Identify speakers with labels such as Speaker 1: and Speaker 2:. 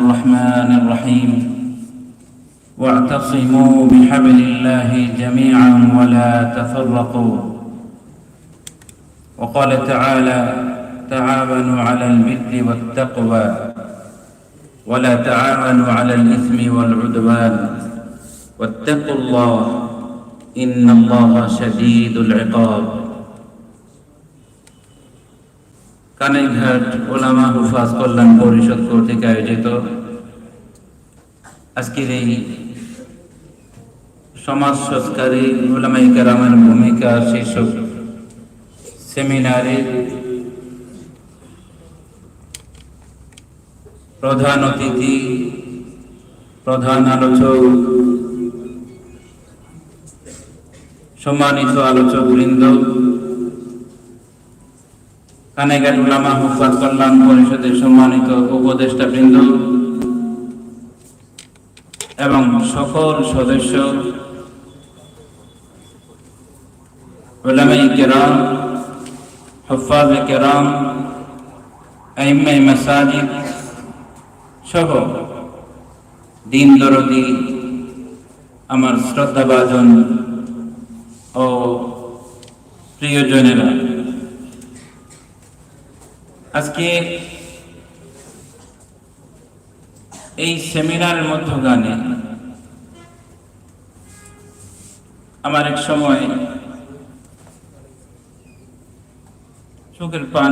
Speaker 1: الرحمن الرحيم. واعتصموا بحبل الله جميعا ولا تفرقوا. وقال تعالى تعاونوا على البر والتقوى ولا تعاونوا على الإثم والعدوان واتقوا الله إن الله شديد العقاب. কানাইঘাট ওলামা হুফাজ কল্যাণ পরিষদ কর্তৃক আয়োজিত আজকের এই সমাজ সংস্কারী ওলামাই কেরামের ভূমিকা শীর্ষক সেমিনারে প্রধান অতিথি, প্রধান আলোচক, সম্মানিত আলোচক বৃন্দ কানেঘাট উলামা হুফাত কল্যাণ পরিষদের সম্মানিত উপদেষ্টা বৃন্দ এবং সকল সদস্য উলামাই কেরাম, হফাজ কেরাম আইমাই মাসাজিদ সহ দিন দরদি, আমার শ্রদ্ধাভাজন ও প্রিয়জনেরা। আজকে এই সেমিনারের মধ্যগানে আমার এক সময় চোখের পান